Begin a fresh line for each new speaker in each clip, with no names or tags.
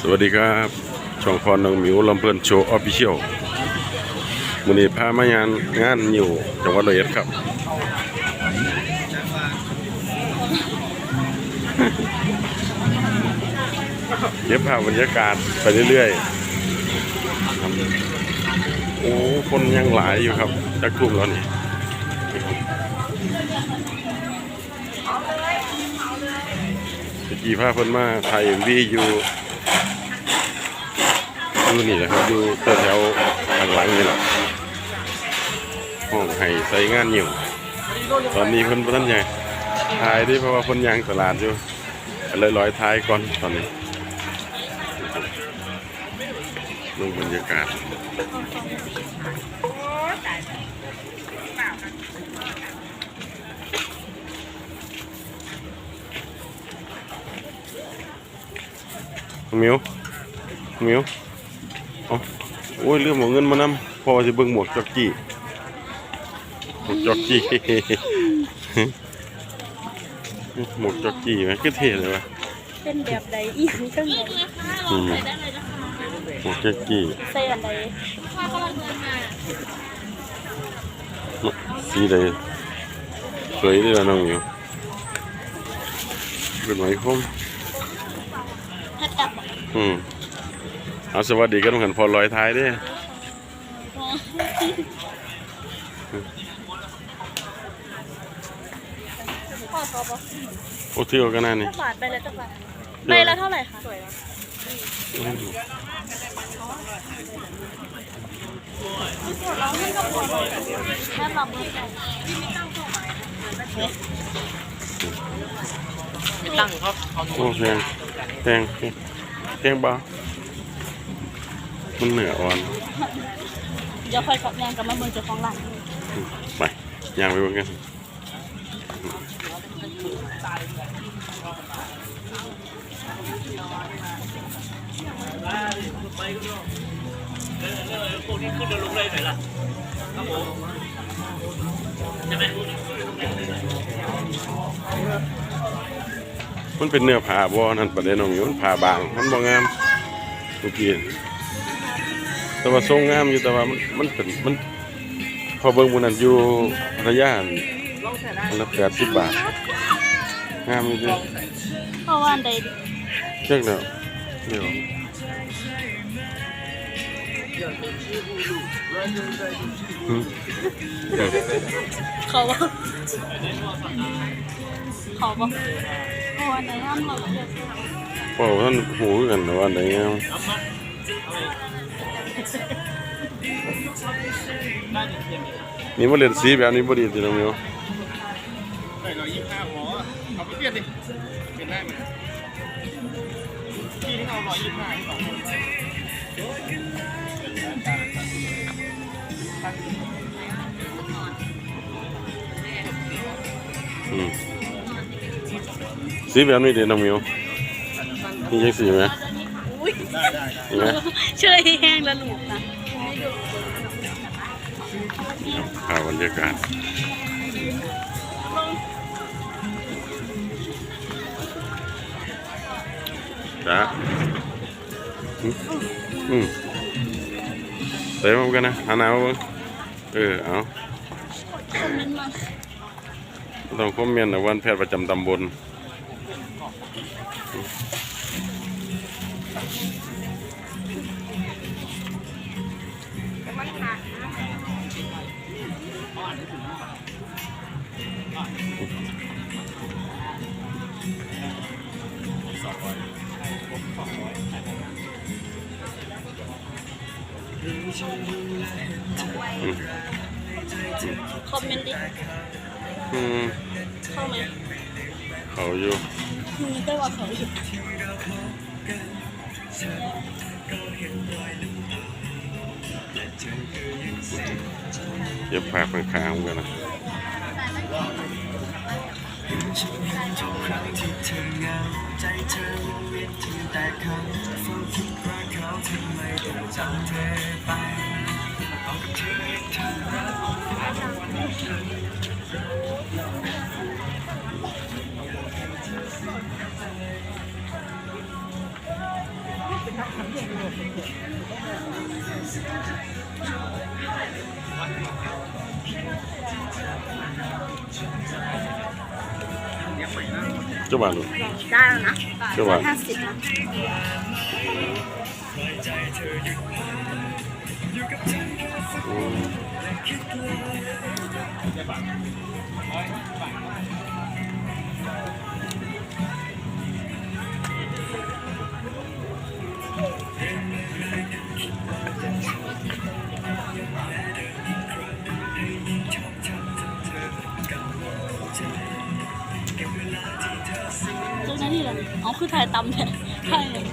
สวัสดีครับ ช่องพรน้องมิวลำเพลินโชว์ออฟฟิเชียลวันนี้พามางานงานอยู่จังหวัดร้อยครับ เก็บภาพบรรยากาศไปเรื่อยๆ โอ้คนยังหลายอยู่ครับจักกลุ่มแล้วนี่ตะกี้พาเพิ่นมาถ่ายเอ็มวีอยู่ อยู่นี่แหละครับอยู่แถวๆข้างหลังนี่แหละห้องให้ใส่งานอยู่ตอนนี้เพิ่นบ่ทันใหญ่ถ่ายได้เพราะว่าเพิ่นยางตลาดอยู่เลยร้อยท้ายก่อนตอนนี้ดูบรรยากาศมิวมิว เอาโอ้ยเรื่องหมวกเงินมานำพอจะเบิ่งหมวกจอกกี้หมวกจอกกี้หมวกจอกกี้ไหมคือเท่เลยวะ
เป็นแบบใดอีกเครื่องใด
อืมหมวกจอกกี้
ใส่อันใด
สีใดสวยดีละน้องอยู่เป็นไหมคม
ถ้าจับ
อืม เอาสวัสดีกันกันพอลอยท้ายเด้
พ่อเขาบอก
โอ้เที่ยวกันนั่นนี่
ถ้าบาทใบละจักบาทใบละเท่าไหร่คะสวยนะ
อืม
เราให้ก็พอแม่ลำมือกัน
ตั้งครับเอา
โอ้แพงแพงแพงบ้า มันเหนืออ่อน
เดี๋ยวค่อยขับแรงกับมาเมืองเจ้าของร้าน
ไปย่างไปเบิ่งกันมันเป็นเนื้อผ้าบ่นั่นประเด็นของอยู่มันผ้าบาง มันบ่งามเมื่อกี้ แต่ว่าทรงงามอยู่แต่ว่ามันมันเป็นมันพอเบิ่งหมูนั้นอยู่ระยะอันอันละแปดสิบบาทงามอยู่
เพราะว่าอันใด
เช็คแล้วเดี๋ยวอืม
เขาบอกเขาบอกเพราะว่าอันใดห้ามเราเลือก
พอท่านหูคือกันแต่ว่าอันใดงาม นี่มาเล่นสีแบบนี้บ่ดีติน้องมิว
ได้ร้อยยี่สิบห้าหัวเอาไปเปลี่ยนดิเปลี่ยนได้ไหมพี่ที่เอาร้อยยี่สิบห้าที่สองคน
อืมสีแบบนี้ติน้องมิวนี่ใช่สีไหม
อุ้ย
นี่ไหม
เชยแห้งแล้วหลูกนะ
ภาพบรรยากาศจ้าอืมอืมเตะมันกันนะหันหน้ามาเบิ่งเออเอา
คอมเมนต์มา
ต้องคอมเมนต์นะวันแพทย์ประจำตำบล
คอมเมนต์ดิ
อืม
เข้าไหม
เขาอยู่
อืมได้ว่าเขาอยู่
เย็บผ้าข้างๆกันนะ ฉัน
เห็
นทุกครั้งที่
เธอเหงาใจ
เธอวิงเวียถึงแต่คำเฝ้าคิดว่าเขาทำไมต้องจำเธอไป
บ
อกกับเธอให้เธอรักวันนี้เธอ
านลูก
ได้แล้วนะ
เจ้าบ้าน
ห้าสิบนะ
อื
หน้าที่อะไรอ๋อคือถ่ายตำแท้ใช่เลย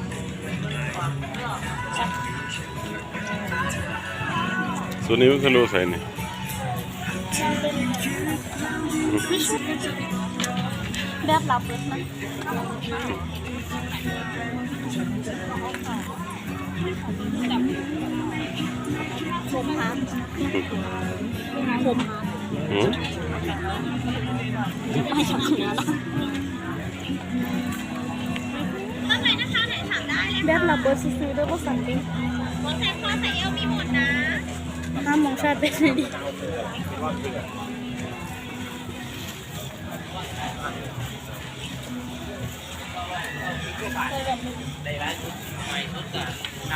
ส่วนนี้มันก็รู้ใส่นี่
ไม่ชุดแบบรับเลยนะผมหาผมหา
อืม
ไม่ทำงานละแบบรับบทซื้อด้วยว่าสันติ
มองใส่คอใส่เอวมีหมดนะ
ห้ามมองชาติเป็นเลยดิ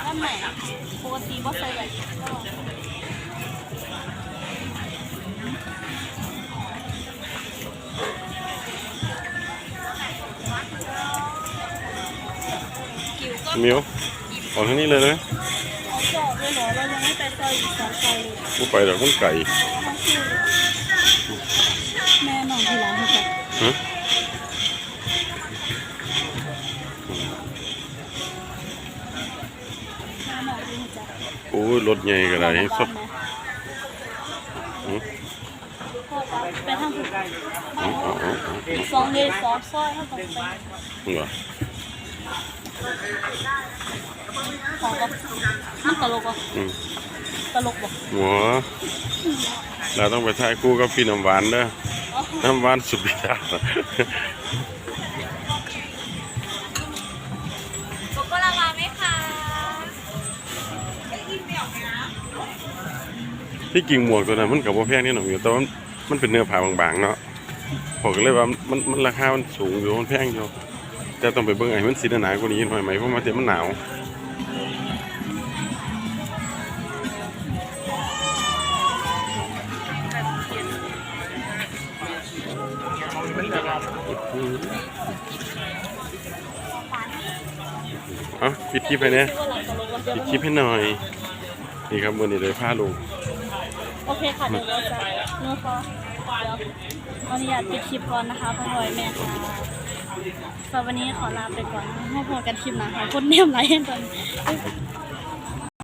อันไหนปกติว่าใส่แบบกิ
มิวออกทางนี้เลยนะ
เอาจอดเลยเหรอเรายังไม่ไปซอยอีกสองซอยเลย
กูไปดอกมันไก่
แม่นอนที่ร้านเขาจ้ะ
ฮะ
แม่นอนที่จ้ะ
โอ้ยรถใหญ่ก็ได้ให้สดอืม
พ่อจ้ะไปทางถูก
อ๋ออ๋ออ๋ออ๋อ
สองเลยสองซอยเขาต้องไป
เหรอ
ของก็มันตลกอะ
อืม
ตลกบ่
หัวเราต้องไปถ่ายคู่กับพี่น้ำหวานเด้อ
อ๋อ
น้ำหวานสุบิดา
โกโก้ลาวาไหมคะ
ที่กิ่งหมวกตัวนั้นมันกับว่าแพงนี่หน่อยอยู่แต่ว่ามันมันเป็นเนื้อผ้าบางๆเนาะผมก็เลยว่ามันมันราคามันสูงอยู่มันแพงอยู่ แต่ต้องไปเบิ่งไอ้มันสีหนาๆกว่านี้หน่อยไหมเพราะมันเดี๋ยวมันหนาวเอ้าปิดคลิปไปเนี่ย
ชื่อว่าหลังตลกอะ
ปิดคลิปให้หน่อย นี่ครับวันนี้เลยผ้าลง
โอเคค่ะเดี๋ยวเราจะเนื้อคอเดี๋ยววันนี้อยากปิดคลิปก่อนนะคะพ่อหอยแม่ค่ะ สำหรับวันนี้ขอลาไปก่อนให้พอกันคลิปหนะคะคนเนียมไรเห็นตอน